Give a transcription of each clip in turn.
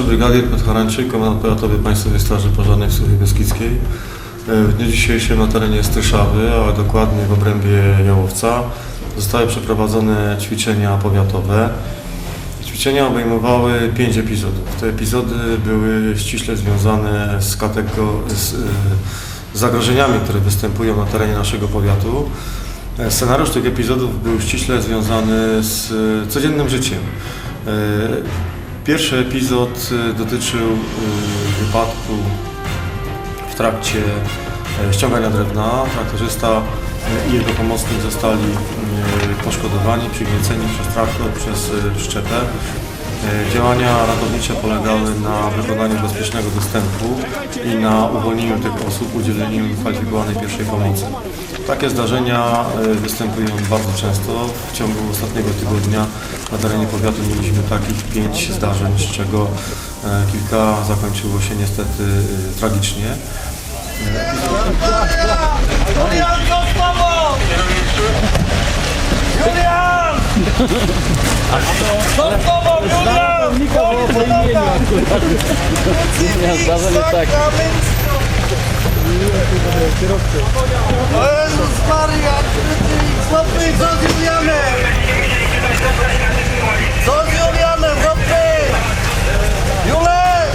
Starszy brygadier Piotr Harańczyk, komendant powiatowy Państwowej Straży Pożarnej w Suchej Beskidzkiej. E, W dniu dzisiejszym na terenie Stryszawy, a dokładnie w obrębie Jałowca, zostały przeprowadzone ćwiczenia powiatowe. Ćwiczenia obejmowały pięć epizodów. Te epizody były ściśle związane z, z e, zagrożeniami, które występują na terenie naszego powiatu. E, Scenariusz tych epizodów był ściśle związany z codziennym życiem. Pierwszy epizod e, dotyczył e, wypadku w trakcie e, ściągania drewna. Traktorzysta i jego pomocnik zostali e, poszkodowani, przygnieceni przez traktor, przez przyczepę. E, Działania ratownicze polegały na wykonaniu bezpiecznego dostępu i na uwolnieniu tych osób, udzieleniu im kwalifikowanej pierwszej pomocy. Takie zdarzenia e, występują bardzo często. W ciągu ostatniego tygodnia na terenie powiatu mieliśmy takich pięć zdarzeń, z czego e, kilka zakończyło się niestety e, tragicznie. Julian, co z tobą? Julian! Co z tobą, Julian? Jezus Maria, chłopy, co z Julianem? Co z Julianem, chłopy? Julek!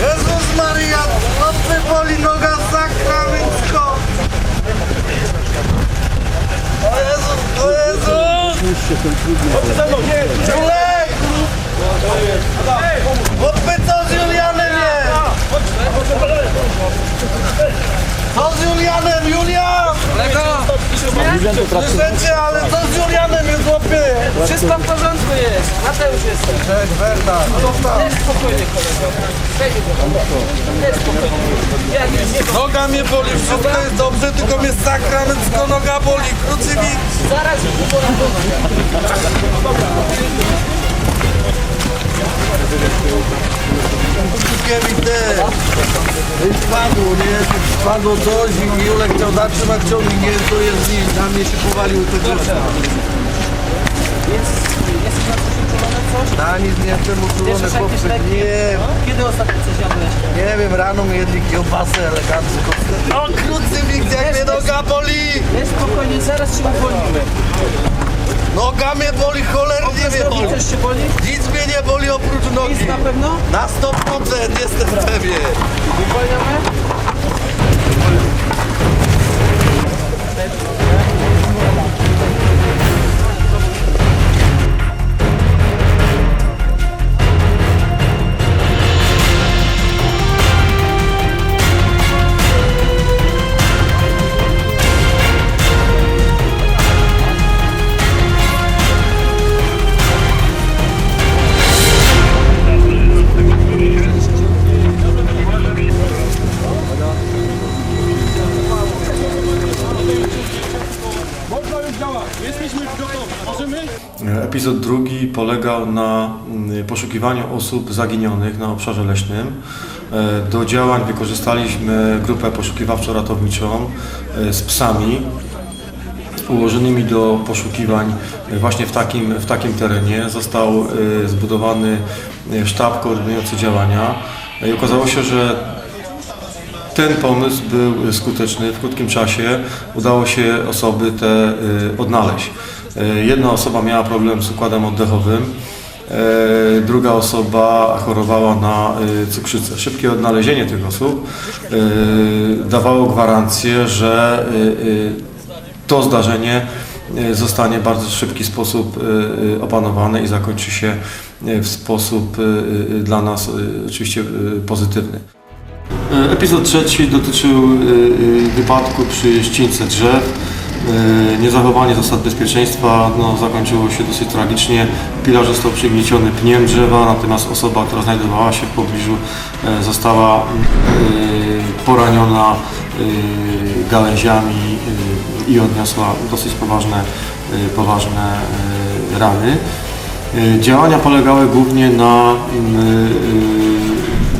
Jezus Maria, chłopy, boli noga sakramencko. O Jezus, o! Chłopy, co? Co z Julianem, Julian? Julian to pracuje. Słyszycie, ale co z Julianem jest, chłopy? Wszystko w porządku jest. Mateusz jest. Cześć, Berta, co tam? Też spokojnie kolego. Też spokojnie. Noga mnie boli, wszystko jest dobrze, tylko mnie sakramencko noga boli, krucyfik. Spadło, nie? Spadło coś i Julek chciał zatrzymać ciągnik, nie to jest nic, na mnie się powalił te głośno. Jest, jesteś na coś uczulony coś? Na nic nie jestem uczulony, chłopcy, nie Kiedy ostatnio coś jadłeś? Nie wiem, rano mi jedli kiełbasę elegancko. O krucyfik, jak mnie noga boli! Jest spokojnie, zaraz cię uwolnimy. Noga mnie boli, cholernie mnie boli. cię boli? Nic mnie nie boli oprócz nogi. Jest na pewno? Na 100% jestem pewien. Uwalniamy? Epizod drugi polegał na mm, poszukiwaniu osób zaginionych na obszarze leśnym. E, Do działań wykorzystaliśmy grupę poszukiwawczo-ratowniczą e, z psami ułożonymi do poszukiwań właśnie w takim, w takim terenie. Został e, zbudowany sztab koordynujący działania i okazało się, że ten pomysł był skuteczny. W krótkim czasie udało się osoby te odnaleźć. Y, Jedna osoba miała problem z układem oddechowym, y, druga osoba chorowała na y, cukrzycę. Szybkie odnalezienie tych osób dawało gwarancję, że to zdarzenie zostanie w bardzo szybki sposób opanowane i zakończy się w sposób dla nas oczywiście pozytywny. E, Epizod trzeci dotyczył e, e, wypadku przy ścieńce drzew. E, Niezachowanie zasad bezpieczeństwa no, zakończyło się dosyć tragicznie. Pilar został przygnieciony pniem drzewa, natomiast osoba, która znajdowała się w pobliżu e, została e, poraniona gałęziami i odniosła dosyć poważne, poważne rany. Działania polegały głównie na mm,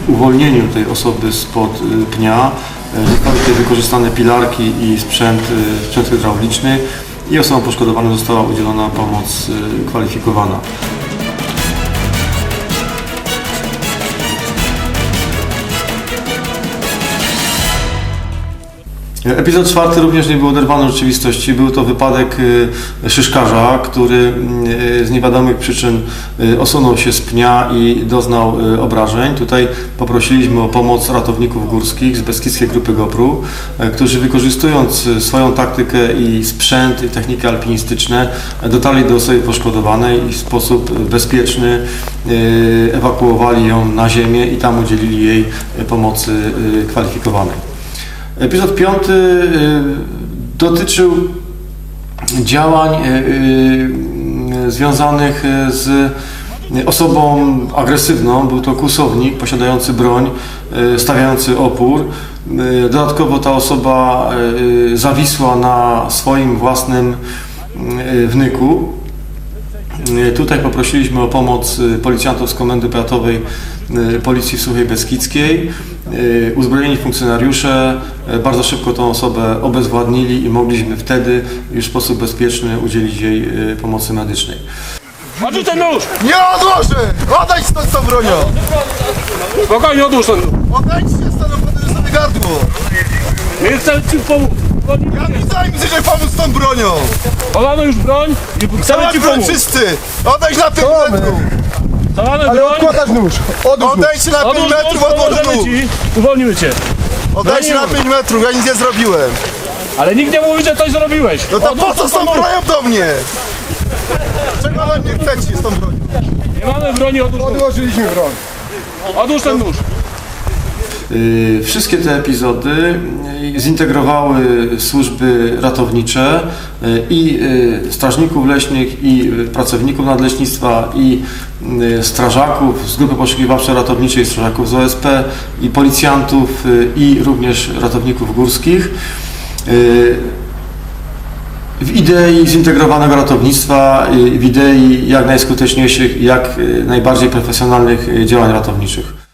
uwolnieniu tej osoby spod pnia. Zostały tutaj wykorzystane pilarki i sprzęt, y, sprzęt hydrauliczny i osobom poszkodowanym została udzielona pomoc y, kwalifikowana. Epizod czwarty również nie był oderwany od rzeczywistości. Był to wypadek y, szyszkarza, który y, z niewiadomych przyczyn y, osunął się z pnia i doznał obrażeń. Tutaj poprosiliśmy o pomoc ratowników górskich z Beskidzkiej Grupy GoPru, którzy wykorzystując swoją taktykę i sprzęt i techniki alpinistyczne dotarli do osoby poszkodowanej i w sposób bezpieczny ewakuowali ją na ziemię i tam udzielili jej pomocy kwalifikowanej. Epizod piąty y, dotyczył działań y, y, związanych z osobą agresywną. Był to kłusownik posiadający broń, stawiający opór. Dodatkowo ta osoba zawisła na swoim własnym wnyku. Y, Tutaj poprosiliśmy o pomoc y, policjantów z Komendy Powiatowej y, Policji w Suchej Beskidzkiej. Uzbrojeni funkcjonariusze bardzo szybko tą osobę obezwładnili i mogliśmy wtedy już w sposób bezpieczny udzielić jej pomocy medycznej. Odłóż ten nóż! Nie odłożę! Odejdź stąd z tą bronią! Spokojnie odłóż ten nóż. Odejdźcie stąd, sobie gardło! My chcemy ci pomóc. Ja mi zajmę się pomóc z tą bronią! Podano już broń i chcemy ci broń pomóc. czysty! Odejdź na 5 metrów! Podano broń. nóż! Odejdź na 5 Odłóż nóż, metrów, pomożemy nóż! ci. Uwolnimy cię. Odejdź na 5 metrów, ja nic nie zrobiłem! Ale nikt nie mówi, że coś zrobiłeś. No to po co z tą nóż. bronią do mnie? Czego ode mnie chcecie z tą bronią? Nie mamy broni, odłóż. Odłożyliśmy broń! Odłóż ten nóż. Y, Wszystkie te epizody zintegrowały służby ratownicze y, i y, strażników leśnych, i pracowników nadleśnictwa, i strażaków z grupy poszukiwawczej ratowniczej, strażaków z OSP, i policjantów, i również ratowników górskich. W idei zintegrowanego ratownictwa, w idei jak najskuteczniejszych, jak najbardziej profesjonalnych działań ratowniczych.